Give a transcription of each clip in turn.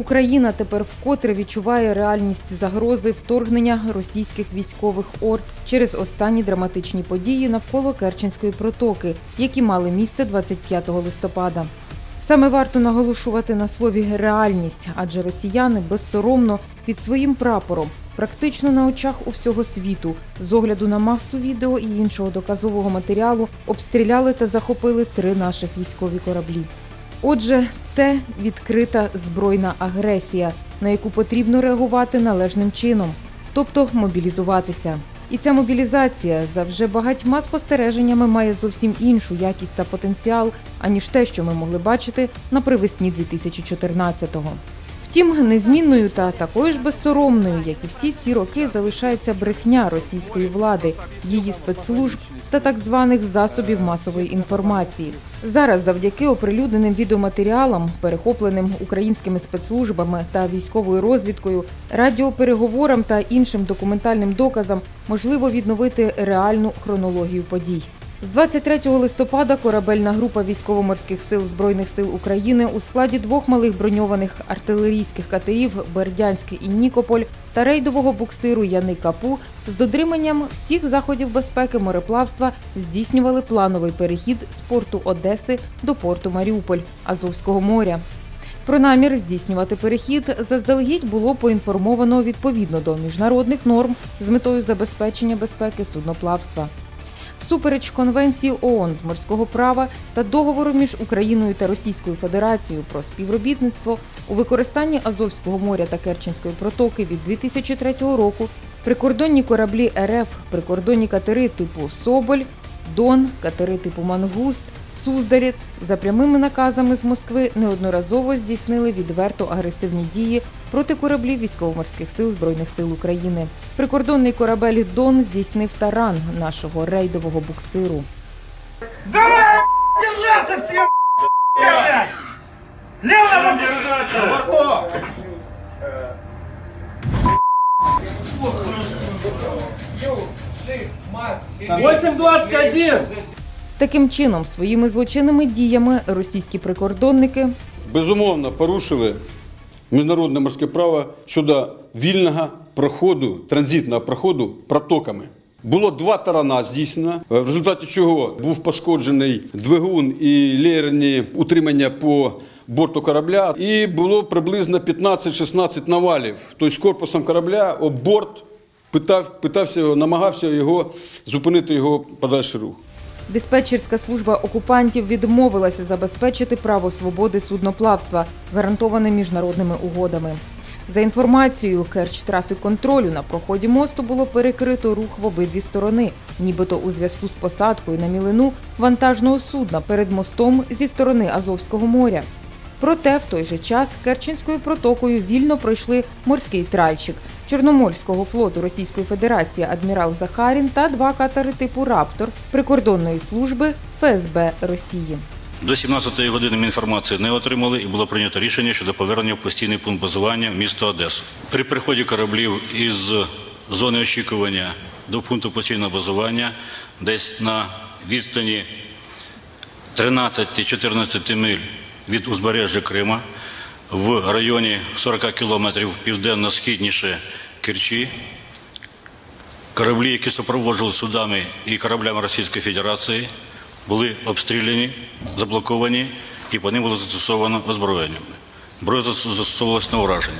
Україна тепер вкотре відчуває реальність загрози вторгнення російських військових орд через останні драматичні події навколо Керченської протоки, які мали місце 25 листопада. Саме варто наголошувати на слові реальність, адже росіяни безсоромно під своїм прапором, практично на очах у всього світу, з огляду на масу відео і іншого доказового матеріалу, обстріляли та захопили три наших військові кораблі. Отже, це відкрита збройна агресія, на яку потрібно реагувати належним чином, тобто мобілізуватися. І ця мобілізація за вже багатьма спостереженнями має зовсім іншу якість та потенціал, аніж те, що ми могли бачити на привесні 2014-го. Втім, незмінною та такою ж безсоромною, як і всі ці роки, залишається брехня російської влади, її спецслужб та так званих засобів масової інформації. Зараз, завдяки оприлюдненим відеоматеріалам, перехопленим українськими спецслужбами та військовою розвідкою, радіопереговорам та іншим документальним доказам, можливо відновити реальну хронологію подій. З 23 листопада корабельна група військово-морських сил Збройних сил України у складі двох малих броньованих артилерійських катерів Бердянськ і Нікополь та рейдового буксиру Яни Капу з дотриманням всіх заходів безпеки мореплавства здійснювали плановий перехід з порту Одеси до порту Маріуполь Азовського моря. Про намір здійснювати перехід заздалегідь було поінформовано відповідно до міжнародних норм з метою забезпечення безпеки судноплавства. Всупереч Конвенції ООН з морського права та договору між Україною та Російською Федерацією про співробітництво у використанні Азовського моря та Керченської протоки від 2003 року прикордонні кораблі РФ, прикордонні катери типу Соболь, Дон, катери типу Мангуст, Суздарєт за прямими наказами з Москви неодноразово здійснили відверто агресивні дії проти кораблів військово-морських сил Збройних сил України. Прикордонний корабель Дон здійснив таран нашого рейдового буксиру. Давай держаться всем, блядь! Лево на борту! 8.21! Таким чином, своїми злочинними діями російські прикордонники безумовно порушили міжнародне морське право щодо вільного проходу, транзитного проходу протоками. Було два тарана здійснено, в результаті чого був пошкоджений двигун і леєрні утримання по борту корабля, і було приблизно 15-16 навалів. Тобто корпусом корабля об борт питав, питався, намагався його зупинити його подальший рух. Диспетчерська служба окупантів відмовилася забезпечити право свободи судноплавства, гарантоване міжнародними угодами. За інформацією Керч трафік контролю на проході мосту було перекрито рух в обидві сторони, нібито у зв'язку з посадкою на мілину вантажного судна перед мостом зі сторони Азовського моря. Проте в той же час Керченською протокою вільно пройшли морський тральщик Чорноморського флоту Російської Федерації адмірал Захарін та два катери типу Раптор прикордонної служби ФСБ Росії. До 17-ї години ми інформації не отримали і було прийнято рішення щодо повернення в постійний пункт базування в місто Одесу. При приході кораблів із зони очікування до пункту постійного базування десь на відстані 13-14 миль від узбережжя Крима в районі 40 кілометрів південно-східніше Керчі. Кораблі, які супроводжували судами і кораблями Російської Федерації, були обстріляні, заблоковані і по ним було застосовано озброєння. Зброя застосовувалася на ураження.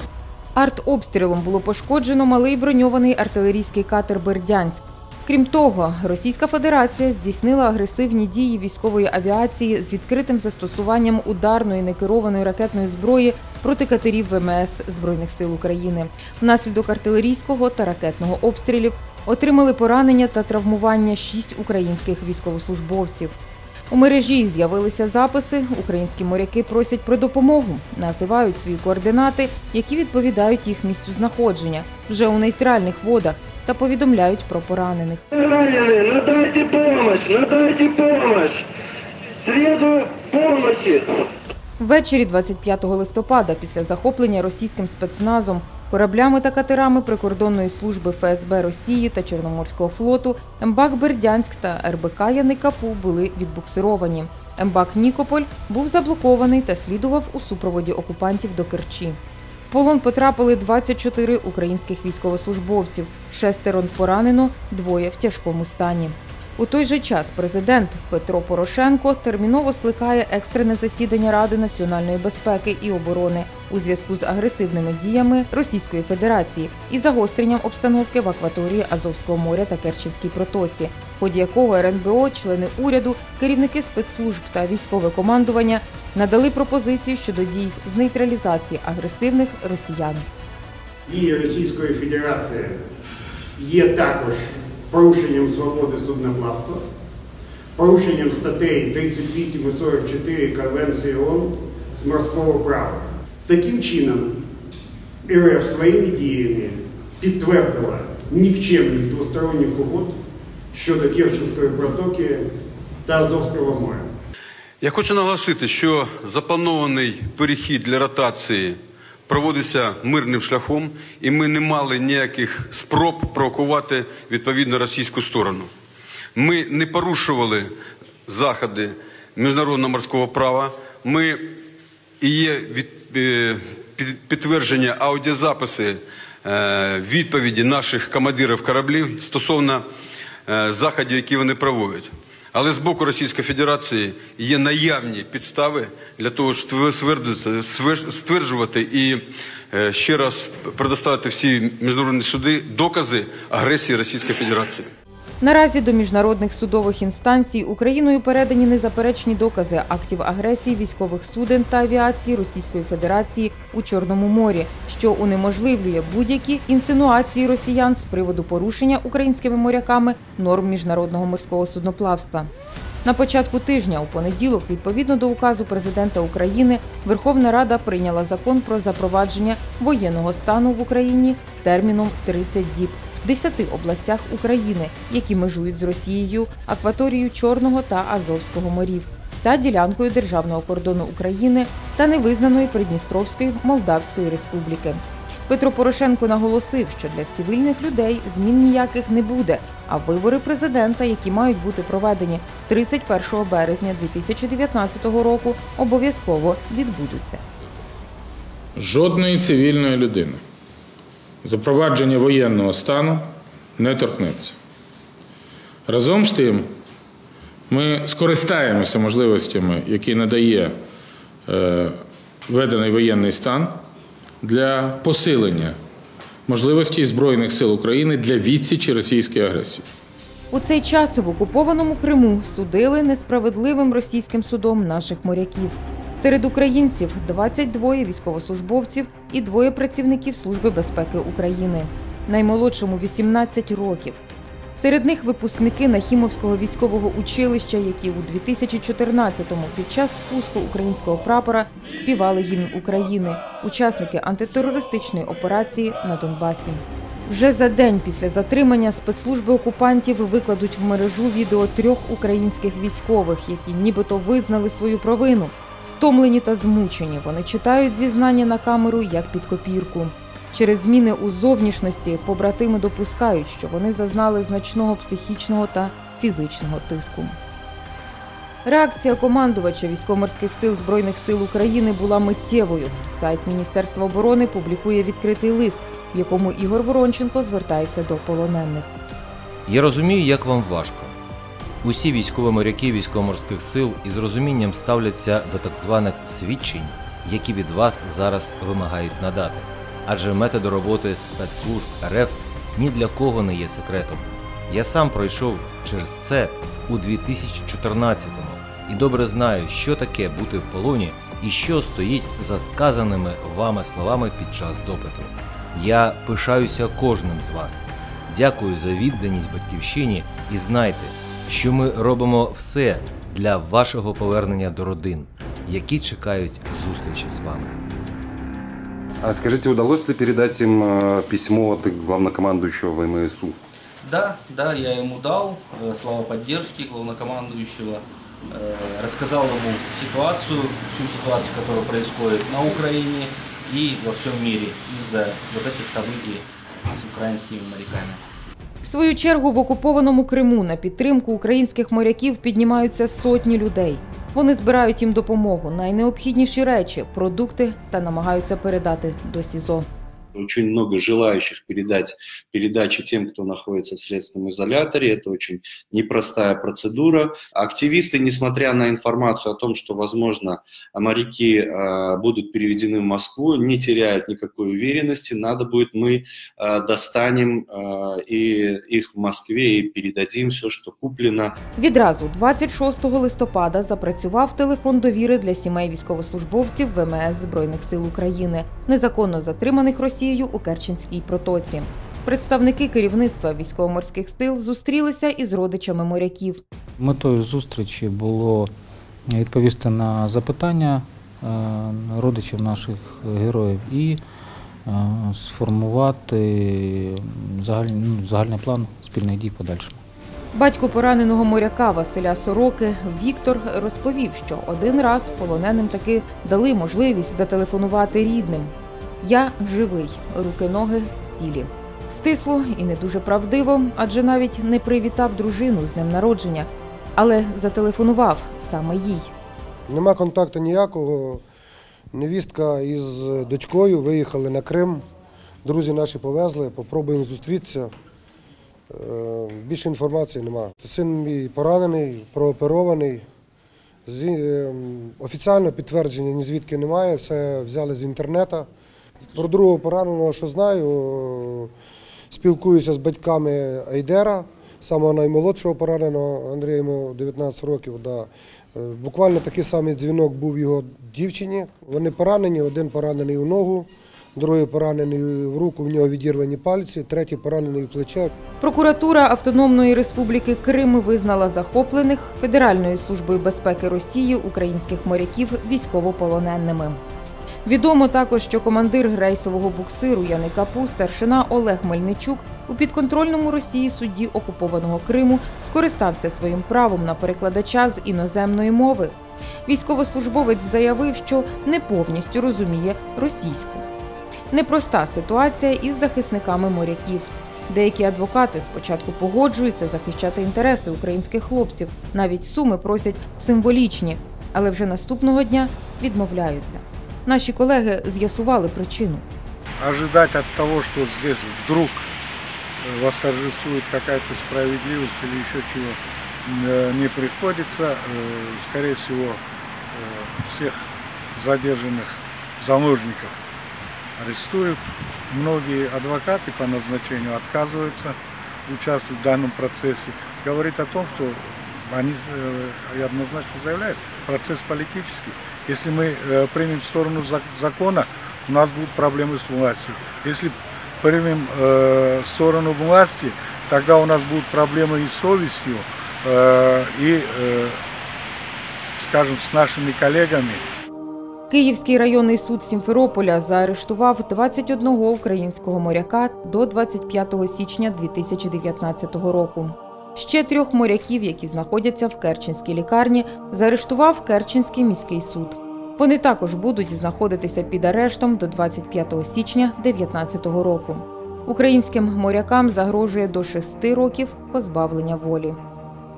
Артобстрілом було пошкоджено малий броньований артилерійський катер Бердянськ. Крім того, Російська Федерація здійснила агресивні дії військової авіації з відкритим застосуванням ударної некерованої ракетної зброї проти катерів ВМС Збройних сил України. Внаслідок артилерійського та ракетного обстрілів отримали поранення та травмування шість українських військовослужбовців. У мережі з'явилися записи. Українські моряки просять про допомогу, називають свої координати, які відповідають їх місцю знаходження вже у нейтральних водах та повідомляють про поранених. Раненые, надайте помощь, надайте помощь. Среду помощи. Ввечері 25 листопада, після захоплення російським спецназом кораблями та катерами прикордонної служби ФСБ Росії та Чорноморського флоту, МБАК Бердянськ та РБК Яникапу були відбуксировані. МБАК Нікополь був заблокований та слідував у супроводі окупантів до Керчі. Полон потрапили 24 українських військовослужбовців, шестеро поранено, двоє в тяжкому стані. У той же час президент Петро Порошенко терміново скликає екстрене засідання Ради національної безпеки і оборони у зв'язку з агресивними діями Російської Федерації і загостренням обстановки в акваторії Азовського моря та Керченській протоці, в ході якого РНБО, члени уряду, керівники спецслужб та військове командування надали пропозиції щодо дій з нейтралізації агресивних росіян. дії Російської Федерації є також порушенням свободи судноплавства, порушенням статей 38 і 44 Конвенції ООН з морського права. Таким чином, РФ своїми діями підтвердила нікчемність двосторонніх угод щодо Керченської протоки та Азовського моря. Я хочу наголосити, що запланований перехід для ротації проводиться мирним шляхом, і ми не мали ніяких спроб провокувати відповідно російську сторону. Ми не порушували заходи міжнародного морського права. Ми і є від, е, під- підтвердження аудіозаписи е, відповіді наших командирів кораблів стосовно заходів, які вони проводять. Але з боку Російської Федерації є наявні підстави для того, щоб стверджувати- і е, ще раз предоставити всі міжнародні суди докази агресії Російської Федерації. Наразі до міжнародних судових інстанцій Україною передані незаперечні докази актів агресії військових суден та авіації Російської Федерації у Чорному морі, що унеможливлює будь-які інсинуації росіян з приводу порушення українськими моряками норм міжнародного морського судноплавства. На початку тижня, у понеділок, відповідно до указу президента України, Верховна Рада прийняла закон про запровадження воєнного стану в Україні терміном 30 діб 10 областях України, які межують з Росією, акваторією Чорного та Азовського морів, та ділянкою державного кордону України та невизнаної Придністровської Молдавської Республіки. Петро Порошенко наголосив, що для цивільних людей змін ніяких не буде, а вибори президента, які мають бути проведені 31 березня 2019 року, обов'язково відбудуться. жодної цивільної людини запровадження воєнного стану не торкнеться. Разом з тим, ми скористаємося можливостями, які надає е, введений воєнний стан для посилення можливостей Збройних сил України для відсічі російської агресії. У цей час в окупованому Криму судили несправедливим російським судом наших моряків. Серед українців 22 військовослужбовців і двоє працівників Служби безпеки України. Наймолодшому 18 років. Серед них випускники Нахімовського військового училища, які у 2014-му під час спуску українського прапора співали гімн України, учасники антитерористичної операції на Донбасі. Вже за день після затримання спецслужби окупантів викладуть в мережу відео трьох українських військових, які нібито визнали свою провину. Стомлені та змучені, вони читають зізнання на камеру як під копірку. Через зміни у зовнішності побратими допускають, що вони зазнали значного психічного та фізичного тиску. Реакція командувача військово-морських сил Збройних сил України була миттєвою. Сайт Міністерства оборони публікує відкритий лист, в якому Ігор Воронченко звертається до полонених. Я розумію, як вам важко. Усі військові моряки військово-морських сил із розумінням ставляться до так званих свідчень, які від вас зараз вимагають надати. Адже методи роботи спецслужб РФ ні для кого не є секретом. Я сам пройшов через це у 2014-му і добре знаю, що таке бути в полоні і що стоїть за сказаними вами словами під час допиту. Я пишаюся кожним з вас. Дякую за відданість батьківщині і знайте, що ми робимо все для вашого повернення до родин, які чекають зустрічі з вами. А скажите, удалось ли передать им э, письмо от главнокомандующего ВМСУ? Да, да, я ему дал э, слова поддержки главнокомандующего, э, рассказал ему ситуацию, всю ситуацию, которая происходит на Украине и во всем мире из-за вот этих событий с украинскими моряками. Свою чергу в окупованому Криму на підтримку українських моряків піднімаються сотні людей. Вони збирають їм допомогу, найнеобхідніші речі, продукти та намагаються передати до СІЗО. Очень много желающих передать передачи тем, кто находится в следственном изоляторе. Это очень непростая процедура. Активисты, несмотря на информацию о том, что, возможно, моряки э, будут переведены в Москву, не теряют никакой уверенности. Надо будет, мы э, достанем э, и их в Москве и передадим все, что куплено. Відразу 26 листопада запрацював телефон довіри для сімей військовослужбовців ВМС Збройних сил України, незаконно затриманих Росією у Керченській протоці. Представники керівництва військово-морських сил зустрілися із родичами моряків. Метою зустрічі було відповісти на запитання е, родичів наших героїв і е, сформувати загальний, ну, загальний план спільних дій подальшому. Батько пораненого моряка Василя Сороки Віктор розповів, що один раз полоненим таки дали можливість зателефонувати рідним. Я живий, руки ноги тілі. Стисло і не дуже правдиво, адже навіть не привітав дружину з днем народження, але зателефонував саме їй. Нема контакту ніякого. Невістка із дочкою виїхали на Крим. Друзі наші повезли, попробуємо зустрітися. Е, Більше інформації нема. Син мій поранений, прооперований. Зі- е, Офіційно підтвердження ні звідки немає, все взяли з інтернету. Про другого пораненого, що знаю, спілкуюся з батьками Айдера, самого наймолодшого пораненого, Андрія йому 19 років. Да. Е, Буквально такий самий дзвінок був його дівчині. Вони поранені, один поранений у ногу, другий поранений в руку, в нього відірвані пальці, третій поранений в плече. Прокуратура Автономної Республіки Крим визнала захоплених Федеральною службою безпеки Росії українських моряків військовополоненими. Відомо також, що командир рейсового буксиру Яни Капу, старшина Олег Мельничук у підконтрольному Росії судді окупованого Криму скористався своїм правом на перекладача з іноземної мови. Військовослужбовець заявив, що не повністю розуміє російську. Непроста ситуація із захисниками моряків. Деякі адвокати спочатку погоджуються захищати інтереси українських хлопців. Навіть суми просять символічні, але вже наступного дня відмовляються. Наші колеги з'ясували причину. ожидать от того, что здесь вдруг э, восторжествует какая-то справедливость или еще чего, э, не приходится. Э, Скорее всего, всех задержанных заложников арестуют. Многие адвокаты по назначению отказываются участвовать в данном процессе. Говорит о том, что они однозначно заявляют, процесс политический. Если мы э, примем сторону зак- закона, у нас будут проблемы с властью. Если примем э, сторону власти, тогда у нас будут проблемы и с совестью, э, и, э, скажем, с нашими коллегами. Київський районний суд Сімферополя заарештував 21 українського моряка до 25 січня 2019 року. Ще трьох моряків, які знаходяться в Керченській лікарні, заарештував Керченський міський суд. Вони також будуть знаходитися під арештом до 25 січня 2019 року. Українським морякам загрожує до 6 років позбавлення волі.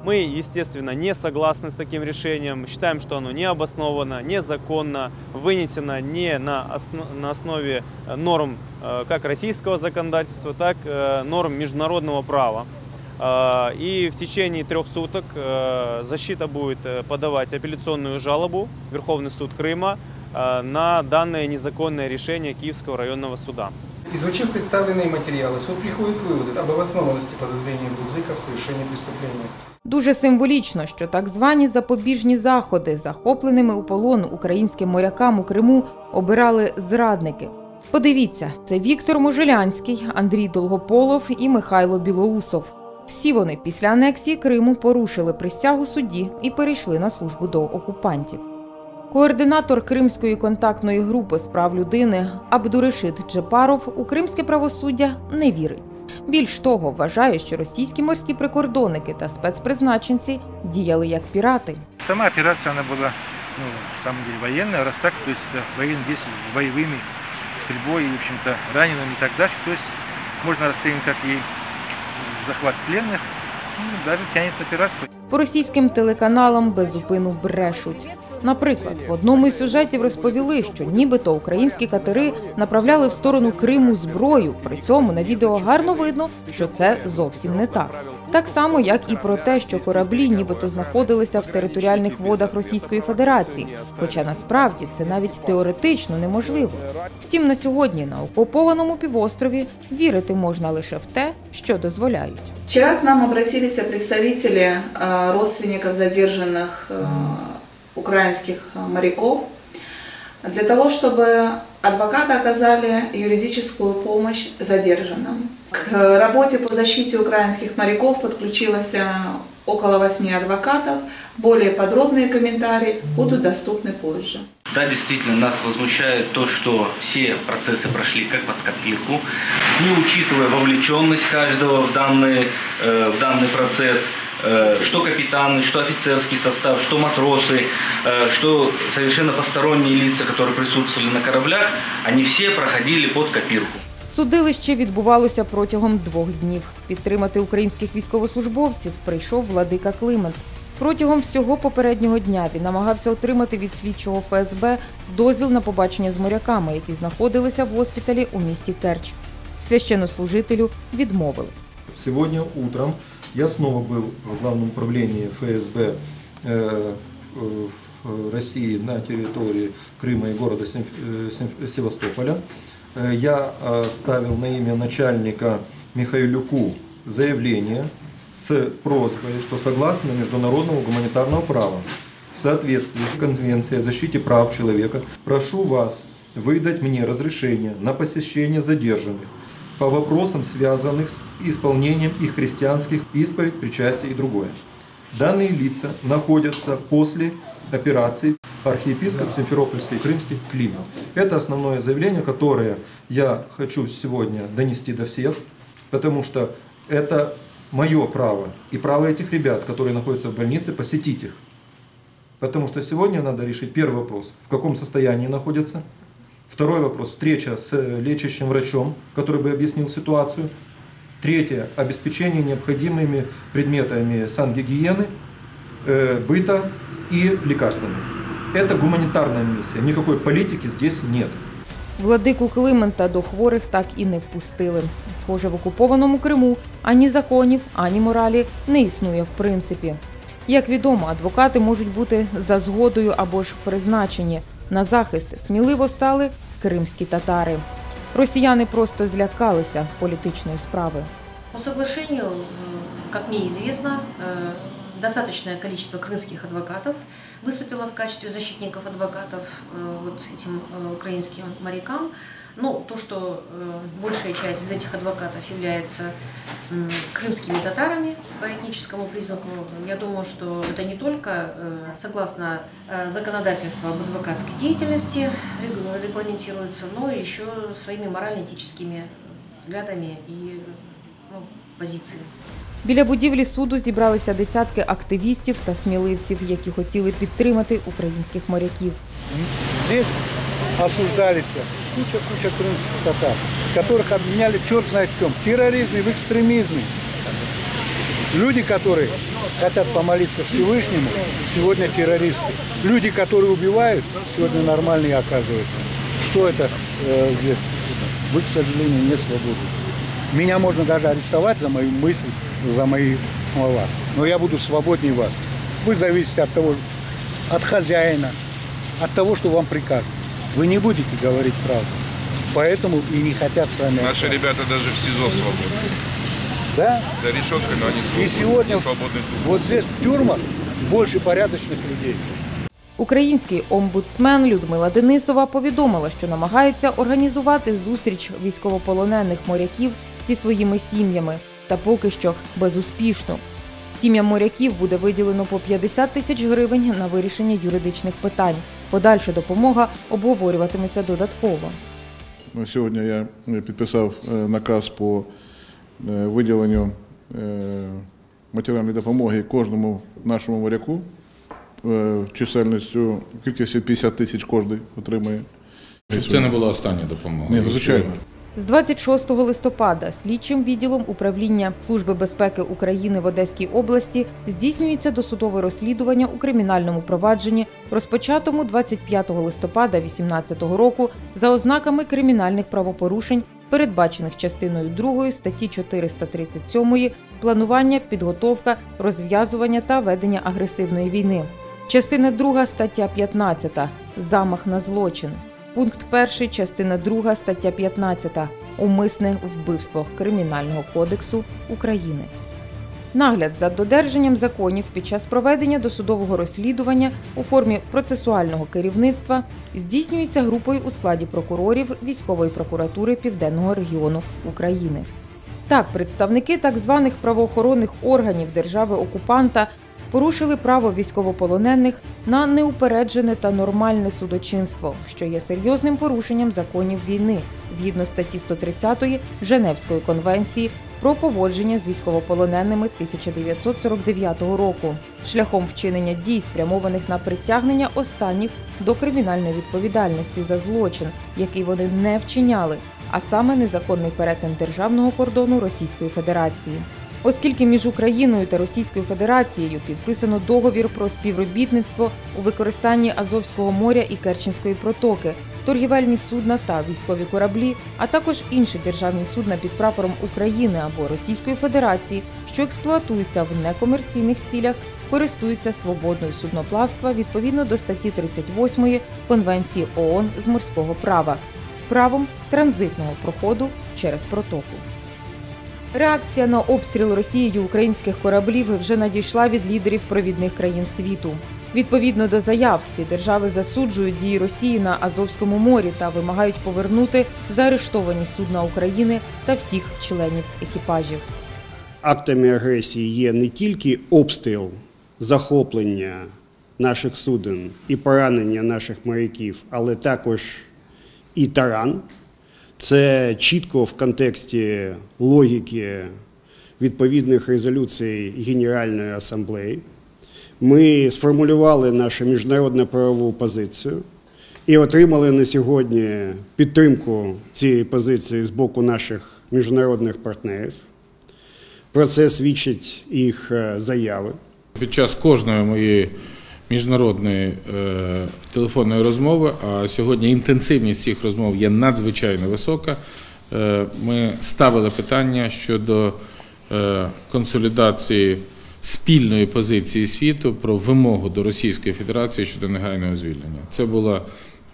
Мы, естественно, не согласны с таким решением. Считаем, что оно необоснованно, незаконно, вынесено не на, осно- на основе э, норм э, как российского законодательства, так и норм международного права. Э, И в течение трех суток э, защита будет э, подавать апелляционную жалобу в Верховный суд Крыма э, на данное незаконное решение Киевского районного суда. Изучив представленные материалы, суд приходит к выводу об обоснованности подозрения Гудзика в совершении преступления. Дуже символічно, що так звані запобіжні заходи захопленими у полон українським морякам у Криму обирали зрадники. Подивіться, це Віктор Можелянський, Андрій Долгополов і Михайло Білоусов. Всі вони після анексії Криму порушили присягу судді і перейшли на службу до окупантів. Координатор Кримської контактної групи з прав людини Абдуришит Джепаров у кримське правосуддя не вірить. Більш того, вважає, що російські морські прикордонники та спецпризначенці діяли як пірати. Сама операция, она была, ну, на самом деле, военная, раз так, то есть это военные действия с боевыми, стрельбой, и, в общем-то, ранеными и так дальше. То есть можно расценивать как и захват пленных, даже тянет на пиратство. По російським телеканалам безупину брешуть. Наприклад, в одному із сюжетів розповіли, що нібито українські катери направляли в сторону Криму зброю. При цьому на відео гарно видно, що це зовсім не так. Так само, як і про те, що кораблі нібито знаходилися в територіальних водах Російської Федерації. Хоча насправді це навіть теоретично неможливо. Втім, на сьогодні на окупованому півострові вірити можна лише в те, що дозволяють. Вчера к нам обратились представители э, родственников задержанных э, украинских э, моряков для того, чтобы адвокаты оказали юридическую помощь задержанным. К работе по защите украинских моряков подключилось э, около восьми адвокатов. Более подробные комментарии будут доступны позже. Да, действительно, нас возмущает то, что все процессы прошли как под копирку, не учитывая вовлеченность каждого в данный, в данный процесс, что капитаны, что офицерский состав, что матросы, э, что совершенно посторонние лица, которые присутствовали на кораблях, они все проходили под копирку. Судилище відбувалося протягом двох днів. Підтримати українських військовослужбовців прийшов владика Климент. Протягом всього попереднього дня він намагався отримати від слідчого ФСБ дозвіл на побачення з моряками, які знаходилися в госпіталі у місті Керч. Священнослужителю відмовили. Сегодня утром я снова был в Главном управлении ФСБ э, в России на территории Крыма и города Сем- э, Сем- Севастополя. Э, Я э, ставил на имя начальника Михайлюку заявление с просьбой, что согласно международного гуманитарного права, в соответствии с Конвенцией о защите прав человека, прошу вас выдать мне разрешение на посещение задержанных по вопросам, связанных с исполнением их христианских исповедь, причастие и другое. Данные лица находятся после операции архиепископ Симферопольский Крымский Климент. Это основное заявление, которое я хочу сегодня донести до всех, потому что это мое право и право этих ребят, которые находятся в больнице, посетить их. Потому что сегодня надо решить первый вопрос, в каком состоянии находятся. Второй вопрос, встреча с лечащим врачом, который бы объяснил ситуацию. Третье, обеспечение необходимыми предметами сангигиены, э, быта и лекарствами. Это гуманитарная миссия, никакой политики здесь нет. Владику Климента до хворих так і не впустили. Схоже, в окупованому Криму ані законів, ані моралі не існує в принципі. Як відомо, адвокати можуть бути за згодою або ж призначені. На захист сміливо стали кримські татари. Росіяни просто злякалися політичної справи. По соглашению, м, как мне известно, э, достаточное количество крымских адвокатов выступило в качестве защитников адвокатов э, вот этим э, украинским морякам. Ну, то, что э, большая часть из этих адвокатов является м, крымскими татарами по этническому признаку, я думаю, что это не только э, согласно э, законодательству об адвокатской деятельности регу- регламентируется, но еще своими морально-этическими взглядами и ну, позицией. Біля будівлі суду зібралися десятки активістів та сміливців, які хотіли підтримати українських моряків. Здесь осуждались куча-куча крымских татар, которых обвиняли черт знает в чем, в терроризме, в экстремизме. Люди, которые хотят помолиться Всевышнему, сегодня террористы. Люди, которые убивают, сегодня нормальные оказываются. Что это э, здесь? Вы, к сожалению, не свободны. Меня можно даже арестовать за мою мысль, за мои слова. Но я буду свободнее вас. Вы зависите от того, от хозяина, от того, что вам прикажут. Вы не будете говорить правду. Поэтому и не хотят с вами Наши общаться. ребята даже в СИЗО свободны. Да? За решеткой, но они свободны. И сегодня свободны тут. вот здесь в тюрьмах больше порядочных людей. Український омбудсмен Людмила Денисова повідомила, що намагається організувати зустріч військовополонених моряків зі своїми сім'ями, та поки що безуспішно. Сім'ям моряків буде виділено по 50 тисяч гривень на вирішення юридичних питань. Подальша допомога обговорюватиметься додатково. Ну, Сьогодні я е, підписав е, наказ по е, виділенню матеріальної допомоги кожному нашому моряку чисельністю кількістю кількості 50 тисяч кожний отримає. Щоб це не була остання допомога. Ні, ну, звичайно. З 26 листопада слідчим відділом управління Служби безпеки України в Одеській області здійснюється досудове розслідування у кримінальному провадженні, розпочатому 25 листопада 2018 року за ознаками кримінальних правопорушень, передбачених частиною 2 статті 437 планування, підготовка, розв'язування та ведення агресивної війни. Частина 2 стаття 15 замах на злочин. Пункт 1, частина 2, стаття 15 Умисне вбивство Кримінального кодексу України. Нагляд за додержанням законів під час проведення досудового розслідування у формі процесуального керівництва здійснюється групою у складі прокурорів військової прокуратури Південного регіону України. Так, представники так званих правоохоронних органів держави-окупанта порушили право військовополонених на неупереджене та нормальне судочинство, що є серйозним порушенням законів війни згідно статті 130 Женевської конвенції про поводження з військовополоненими 1949 року, шляхом вчинення дій, спрямованих на притягнення останніх до кримінальної відповідальності за злочин, який вони не вчиняли, а саме незаконний перетин державного кордону Російської Федерації. Оскільки між Україною та Російською Федерацією підписано договір про співробітництво у використанні Азовського моря і Керченської протоки, торгівельні судна та військові кораблі, а також інші державні судна під прапором України або Російської Федерації, що експлуатуються в некомерційних цілях, користуються свободною судноплавства відповідно до статті 38 Конвенції ООН з морського права, правом транзитного проходу через протоку. Реакція на обстріл Росією українських кораблів вже надійшла від лідерів провідних країн світу. Відповідно до заяв, ці держави засуджують дії Росії на Азовському морі та вимагають повернути заарештовані судна України та всіх членів екіпажів. Актами агресії є не тільки обстріл, захоплення наших суден і поранення наших моряків, але також і таран. Це чітко в контексті логіки відповідних резолюцій Генеральної асамблеї. Ми сформулювали нашу міжнародну правову позицію і отримали на сьогодні підтримку цієї позиції з боку наших міжнародних партнерів. Про це свідчать їх е, заяви. Під час кожної моєї міжнародної е, телефонної розмови, а сьогодні інтенсивність цих розмов є надзвичайно висока. Е, ми ставили питання щодо е, консолідації спільної позиції світу про вимогу до Російської Федерації щодо негайного звільнення. Це було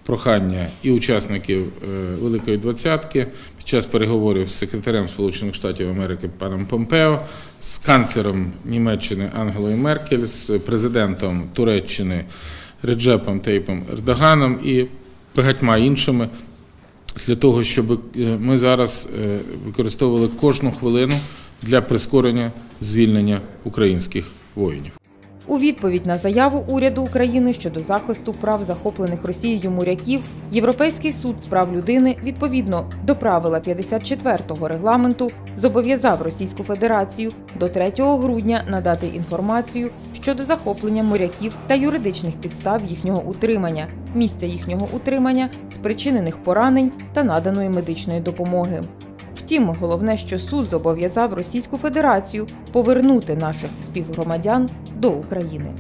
прохання і учасників е, Великої Двадцятки під час переговорів з секретарем Сполучених Штатів Америки паном Помпео, з канцлером Німеччини Ангелою Меркель, з президентом Туреччини Реджепом Тейпом Ердоганом і багатьма іншими для того, щоб е, ми зараз е, використовували кожну хвилину для прискорення звільнення українських воїнів. У відповідь на заяву уряду України щодо захисту прав захоплених Росією моряків, Європейський суд з прав людини відповідно до правила 54-го регламенту зобов'язав Російську Федерацію до 3 грудня надати інформацію щодо захоплення моряків та юридичних підстав їхнього утримання, місця їхнього утримання, спричинених поранень та наданої медичної допомоги. Втім, головне, що суд зобов'язав Російську Федерацію повернути наших співгромадян до України.